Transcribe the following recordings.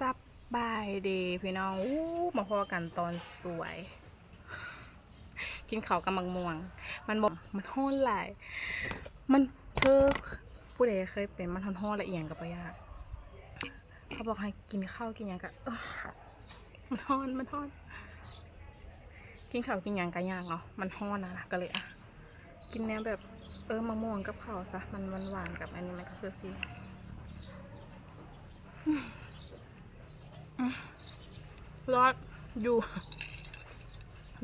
ซับบายเดีพี่น้องอู้มาพอกันตอนสวย กินเขากับมังม่วง มันบอกมันห้อนหลายมันเธอผู้ใดเคยเป็นมันทอนห้อนละเอียงกับปะยากเขาบอกให้กินข้าวกินหยังกะมันห้อนมันห้อน กินข้าวกินหยังกะยากเนาะมันห้อนนะนะก็เลยอะกินแนวแบบเออมะม่วงกับข้าวซะมันหวานๆกับอันนี้มันก็คือสิอืมอืม รอดอยู่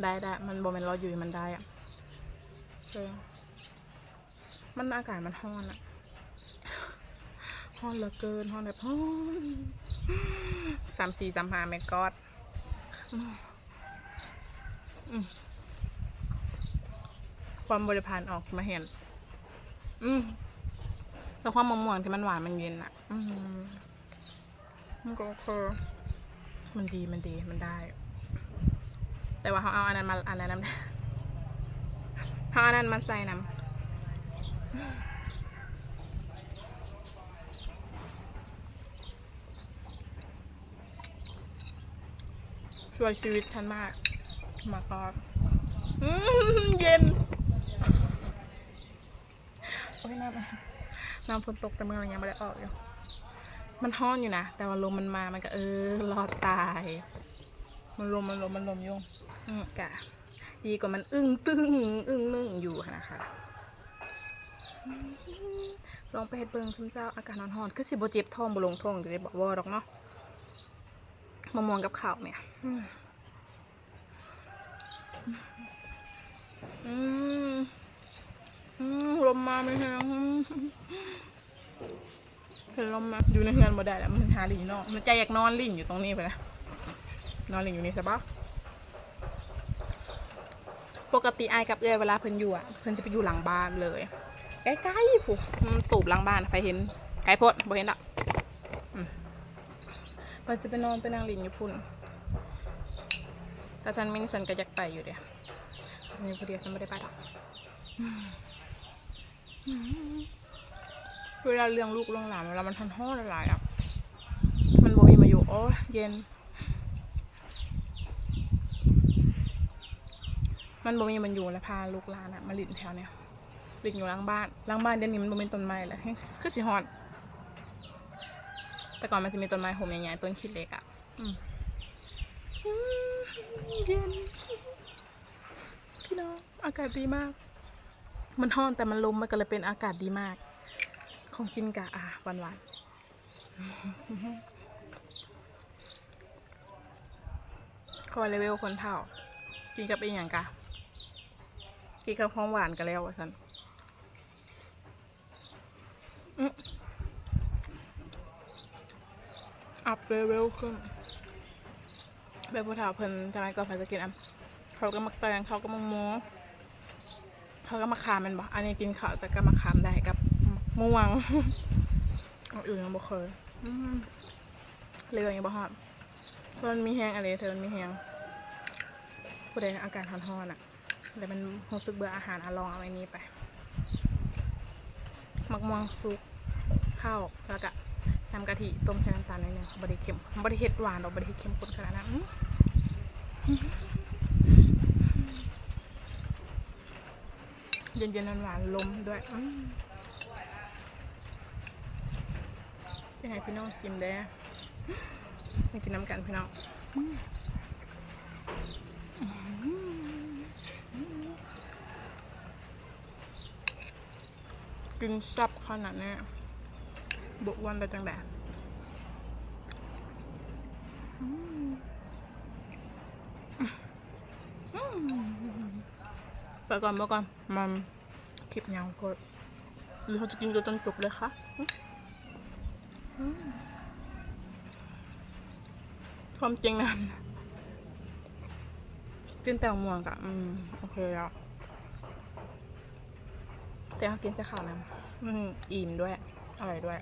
ได้ได้มันบอมันรอดอยู่มันได้อะเออมันอากาศมันร้อนอะร้อนเหลือเกินร้อนแบบร้อนสามสี่สามห้าเมกอดอืมอืมความบริพานออกมาเห็น อืมแต่ความมะม่วงที่มันหวานมันเย็นอะอืมมันก็คือ มันดีมันดีมันได้ แต่ว่าเขาเอาอันนั้นมาอันนั้นน้ำเขาเอาอันนั้นมาใส่น้ำช่วยชีวิตฉันมาก มากอนเย็น โอ้ยน้ำน้ำฝนตกแต่เมื่อมันยังไม่ได้ออกอยู่ มันห้อนอยู่นะ แต่ว่าลมมันมา มันก็เออรอดตาย มันลมมันลมมันลมยู่อืมกะ ดีกว่ามันอึ้งตึ้งอึ้งนึ่งอยู่นะคะลองไปเฮ็ดเบิงชุมเจ้าอากาศร้อนๆคือสิบ่เจ็บท้องบลงท้องจะได้บอกว่าดอกเนาะมะม่วงกับข้าวเนี่ยอืมอืมอืมลมมาไม่แห้ง เห็นลมมาอยู่ในเฮือนบ่ได้แล้วมันหาลิงอยู่นอกมันใจอยากนอนลิงอยู่ตรงนี้ไปนะนอนลิงอยู่นี่ใช่ปะปกติไอายกับเอื้อเวลาเพิ่นอยู่อะเพิ่นจะไปอยู่หลังบ้านเลยใกล้ๆผู้ตูบหลังบ้านไปเห็นไกลโพดบ่เห็นอกอืมเพิ่นจะไปนอนไปนั่งลินอยู่พุ่นแต่ฉันมินฉันก็อยากไปอยู่เดียวนี่พอดีฉันไม่ได้ไปดอกอืมอืม เวลาเลี้ยงลูกเลี้ยงหลานเวลามันทันห่อหลายๆอะมันบ่มีมาอยู่โอ้ยเย็น มันบ่มีมันอยู่แล้วพาลูกหลานอะมาหลินแถวเนี้ยหลินอยู่หลังบ้านหลังบ้านเดี๋ยวนี้มันบ่เป็นต้นไม้แล้วคือสิฮอดแต่ก่อนมันจะมีต้นไม้โหมใหญ่ๆต้นขี้เล็กอะอืมเย็นพี่น้องอากาศดีมาก มันฮ้อนแต่มันลมมันก็เลยเป็นอากาศดีมาก ของกินกะอะหวานๆคอยเลเวลคนเท่า กินกับอีหยังกะ กินกับของหวานกันแล้วว่าสันอัพเลเวลขึ้นแบบผู้ถาวเพิ่นทำไมก่อนไปจะกินอะเขาก็มักแตงเขาก็มักหมูเขาก็มาขามมันบอกอันนี้กินข้าวแต่ก็มาขามได้กับ ม่วงอันอื่นยังบ่เคยเลยยังบ่ฮอดเพราะมันมีแห้งอะไรเธอมันมีแห้งผู้ใดอากาศร้อนๆอะแต่มันรู้สึกเบื่ออาหารอลองเอาไอ้นี้ไปมักม่วงซุปข้าวแล้วก็น้ำกะทิต้มใส่น้ำตาลหนิดนึงบดิเค็มบไดิเฮ็ดหวานหรอกบไดิเฮ็ดเค็มข้นขนาดนั้นเย็นๆหวานๆลมด้วย อื้อยังไงพี่น้องซิมได้มากินน้ำกันพี่น้องกินซับขนาดนี้บกวันได้จังแดดไปก่อนไปก่อนมันคลิปยาวโพดหรือเขาจะกินจนจบเลยคะ ความจริงน้ำกินแต่ม่วงกะอืม โอเคแล้วแต่เขากินจะข่าวแล้วอืม อิ่มด้วย อร่อยด้วย